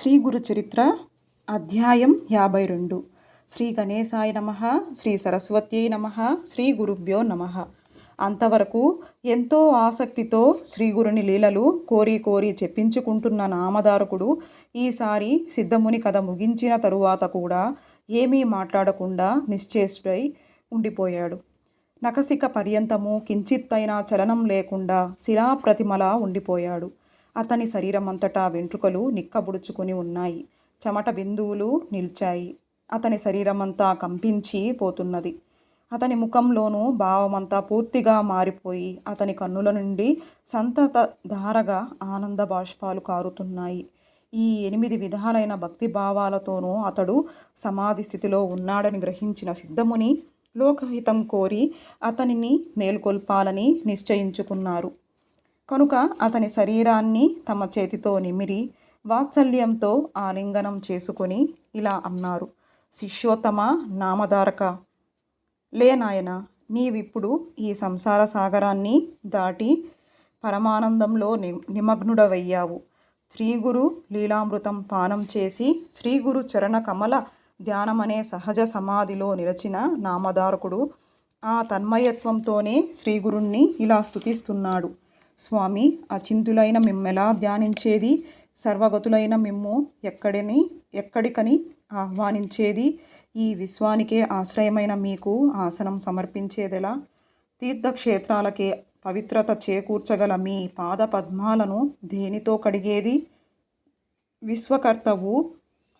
శ్రీ గురు చరిత్ర అధ్యాయం యాభై రెండు. శ్రీ గణేశాయ నమ శ్రీ సరస్వత్యై నమ శ్రీ గురుభ్యో నమ. అంతవరకు ఎంతో ఆసక్తితో శ్రీ గురుని లీలలు కోరి కోరి చెప్పించుకుంటున్న నామదారకుడు ఈసారి సిద్ధముని కథ ముగించిన తరువాత కూడా ఏమీ మాట్లాడకుండా నిశ్చేష్టుడై ఉండిపోయాడు. నకసిక పర్యంతము కించిత్తైనా చలనం లేకుండా శిలాప్రతిమలా ఉండిపోయాడు. అతని శరీరమంతటా వెంట్రుకలు నిక్కబుడుచుకుని ఉన్నాయి. చెమట బిందువులు నిలిచాయి. అతని శరీరమంతా కంపించి పోతున్నది. అతని ముఖంలోనూ భావమంతా పూర్తిగా మారిపోయి అతని కన్నుల నుండి సంతత ధారగా ఆనంద బాష్పాలు కారుతున్నాయి. ఈ ఎనిమిది విధాలైన భక్తి భావాలతోనూ అతడు సమాధి స్థితిలో ఉన్నాడని గ్రహించిన సిద్ధముని లోకహితం కోరి అతనిని మేల్కొల్పాలని నిశ్చయించుకున్నారు. కనుక అతని శరీరాన్ని తమ చేతితో నిమిరి వాత్సల్యంతో ఆలింగనం చేసుకొని ఇలా అన్నారు శిష్యోత్తమ నామధారక లే నాయన నీవిప్పుడు ఈ సంసార సాగరాన్ని దాటి పరమానందంలో ని నిమగ్నుడవయ్యావు. శ్రీగురు లీలామృతం పానం చేసి శ్రీగురు చరణ కమల ధ్యానమనే సహజ సమాధిలో నిలచిన నామధారకుడు ఆ తన్మయత్వంతోనే శ్రీగురుణ్ణి ఇలా స్తుతిస్తున్నాడు. స్వామి అచింతులైన మిమ్మెలా ధ్యానించేది? సర్వగతులైన మిమ్ము ఎక్కడిని ఎక్కడికని ఆహ్వానించేది? ఈ విశ్వానికే ఆశ్రయమైన మీకు ఆసనం సమర్పించేదెలా? తీర్థక్షేత్రాలకే పవిత్రత చేకూర్చగల మీ పాద పద్మాలను దేనితో కడిగేది? విశ్వకర్తవు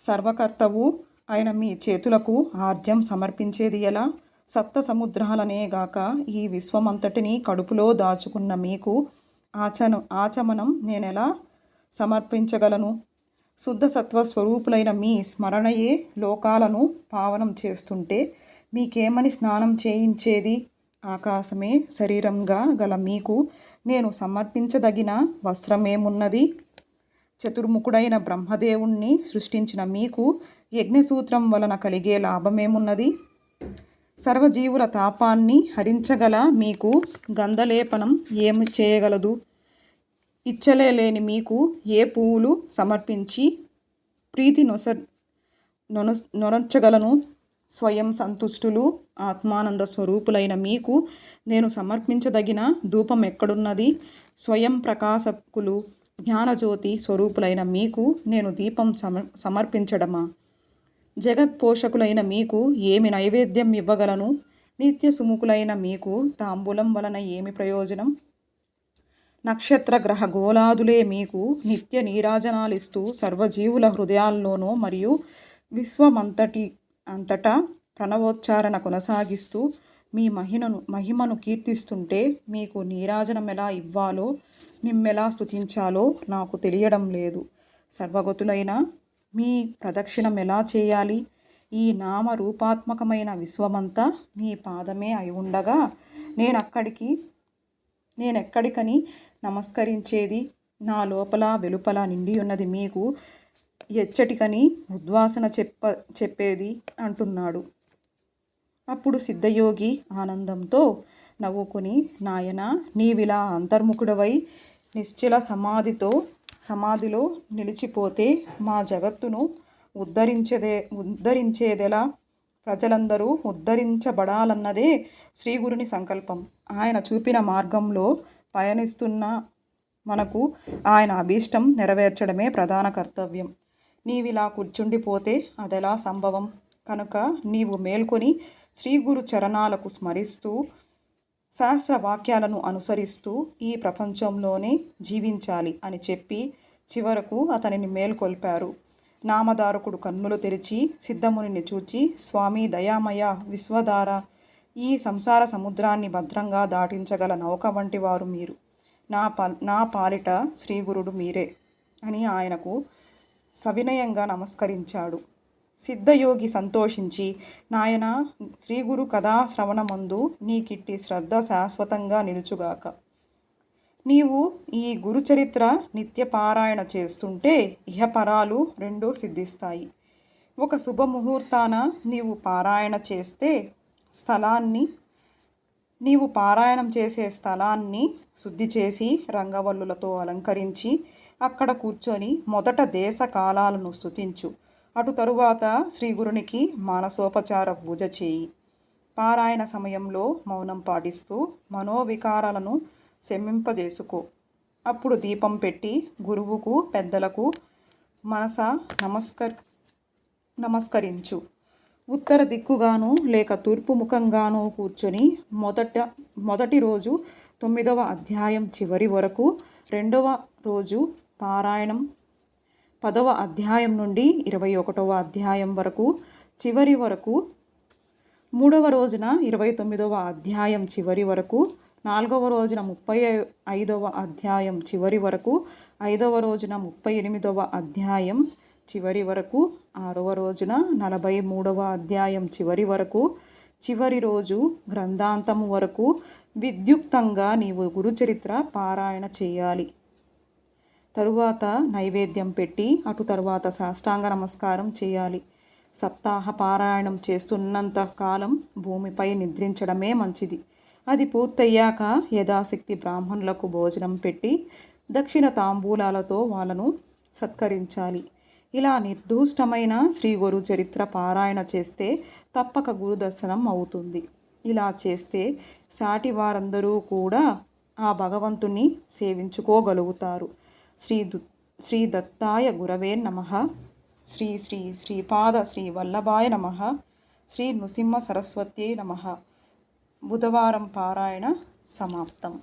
సర్వకర్తవు అయిన మీ చేతులకు ఆర్జ్యం సమర్పించేది ఎలా? సప్త సముద్రాలనేగాక ఈ విశ్వమంతటిని కడుపులో దాచుకున్న మీకు ఆచను ఆచమనం నేను ఎలా సమర్పించగలను? శుద్ధ సత్వ స్వరూపులైన మీ స్మరణయే లోకాలను పావనం చేస్తుంటే మీకేమని స్నానం చేయించేది? ఆకాశమే శరీరంగా గల మీకు నేను సమర్పించదగిన వస్త్రమేమున్నది? చతుర్ముఖుడైన బ్రహ్మదేవుణ్ణి సృష్టించిన మీకు యజ్ఞసూత్రం వలన కలిగే లాభమేమున్నది? సర్వజీవుల తాపాన్ని హరించగల మీకు గంధలేపనం ఏమి చేయగలదు? ఇచ్చలేని మీకు ఏ పువ్వులు సమర్పించి ప్రీతి నొస నొన నొరచగలను స్వయం సంతుష్టులు ఆత్మానంద స్వరూపులైన మీకు నేను సమర్పించదగిన ధూపం ఎక్కడున్నది? స్వయం ప్రకాశకులు జ్ఞానజ్యోతి స్వరూపులైన మీకు నేను దీపం సమ సమర్పించడమా? జగత్ పోషకులైన మీకు ఏమి నైవేద్యం ఇవ్వగలను? నిత్య సుముఖులైన మీకు తాంబూలం వలన ఏమి ప్రయోజనం? నక్షత్ర గ్రహ గోళాదులే మీకు నిత్య నీరాజనాలిస్తూ సర్వజీవుల హృదయాల్లోనూ మరియు విశ్వమంతటి అంతటా ప్రణవోచ్చారణ కొనసాగిస్తూ మీ మహిమను మహిమను కీర్తిస్తుంటే మీకు నీరాజనం ఎలా ఇవ్వాలో నిమ్మెలా స్తుతించాలో నాకు తెలియడం లేదు. సర్వగతులైన మీ ప్రదక్షిణం ఎలా చేయాలి? ఈ నామ రూపాత్మకమైన విశ్వమంతా మీ పాదమే అయి ఉండగా నేనక్కడికి నేనెక్కడికని నమస్కరించేది? నా లోపల వెలుపల నిండి ఉన్నది మీకు ఎచ్చటికని ఉద్వాసన చెప్ప చెప్పేది అంటున్నాడు. అప్పుడు సిద్ధయోగి ఆనందంతో నవ్వుకుని నాయన నీవిలా అంతర్ముఖుడవై నిశ్చల సమాధితో సమాధిలో నిలిచిపోతే మా జగత్తును ఉద్ధరించేదే ఉద్ధరించేదెలా ప్రజలందరూ ఉద్ధరించబడాలన్నదే శ్రీగురుని సంకల్పం. ఆయన చూపిన మార్గంలో పయనిస్తున్న మనకు ఆయన అభీష్టం నెరవేర్చడమే ప్రధాన కర్తవ్యం. నీవిలా కూర్చుండిపోతే అదెలా సంభవం? కనుక నీవు మేల్కొని శ్రీగురు చరణాలకు స్మరిస్తూ శాస్త్ర వాక్యాలను అనుసరిస్తూ ఈ ప్రపంచంలోనే జీవించాలి అని చెప్పి చివరకు అతనిని మేల్కొల్పారు. నామధారకుడు కన్నులు తెరిచి సిద్ధమునిని చూచి స్వామి దయామయ విశ్వధార ఈ సంసార సముద్రాన్ని భద్రంగా దాటించగల నౌక వంటి వారు మీరు. నా ప నా పాలిట శ్రీగురుడు మీరే అని ఆయనకు సవినయంగా నమస్కరించాడు. సిద్ధయోగి సంతోషించి నాయన శ్రీగురు కథా శ్రవణమందు నీకిట్టి శ్రద్ధ శాశ్వతంగా నిలుచుగాక. నీవు ఈ గురుచరిత్ర నిత్యపారాయణ చేస్తుంటే ఇహపరాలు రెండూ సిద్ధిస్తాయి. ఒక శుభముహూర్తాన నీవు పారాయణ చేస్తే స్థలాన్ని నీవు పారాయణం చేసే స్థలాన్ని శుద్ధి చేసి రంగవల్లులతో అలంకరించి అక్కడ కూర్చొని మొదట దేశ కాలాలను స్థుతించు అటు తరువాత శ్రీ గురునికి మానసోపచార పూజ చేయి. పారాయణ సమయంలో మౌనం పాటిస్తూ మనోవికారాలను శమింపజేసుకో. అప్పుడు దీపం పెట్టి గురువుకు పెద్దలకు మనస నమస్కర్ నమస్కరించు. ఉత్తర దిక్కుగాను లేక తూర్పు ముఖంగాను కూర్చొని మొదట మొదటి రోజు తొమ్మిదవ అధ్యాయం చివరి వరకు రెండవ రోజు పారాయణం పదవ అధ్యాయం నుండి ఇరవై ఒకటవ అధ్యాయం వరకు చివరి వరకు మూడవ రోజున ఇరవై తొమ్మిదవ అధ్యాయం చివరి వరకు నాలుగవ రోజున ముప్పై ఐదవ అధ్యాయం చివరి వరకు ఐదవ రోజున ముప్పై ఎనిమిదవ అధ్యాయం చివరి వరకు ఆరవ రోజున నలభై మూడవ అధ్యాయం చివరి వరకు చివరి రోజు గ్రంథాంతము వరకు విద్యుక్తంగా నీవు గురుచరిత్ర పారాయణ చేయాలి. తరువాత నైవేద్యం పెట్టి అటు తరువాత సాష్టాంగ నమస్కారం చేయాలి. సప్తాహ పారాయణం చేస్తున్నంత కాలం భూమిపై నిద్రించడమే మంచిది. అది పూర్తయ్యాక యథాశక్తి బ్రాహ్మణులకు భోజనం పెట్టి దక్షిణ తాంబూలాలతో వాళ్ళను సత్కరించాలి. ఇలా నిర్దూష్టమైన శ్రీ గురు చరిత్ర పారాయణ చేస్తే తప్పక గురు దర్శనం అవుతుంది. ఇలా చేస్తే సాటి వారందరూ కూడా ఆ భగవంతుని సేవించుకోగలుగుతారు. శ్రీ దు శ్రీ దత్తాయ గురవే నమ. శ్రీ శ్రీ శ్రీపాద శ్రీ వల్లభాయ నమ. శ్రీ నృసింహ సరస్వత్యై నమ. బుధవారం పారాయణ సమాప్తం.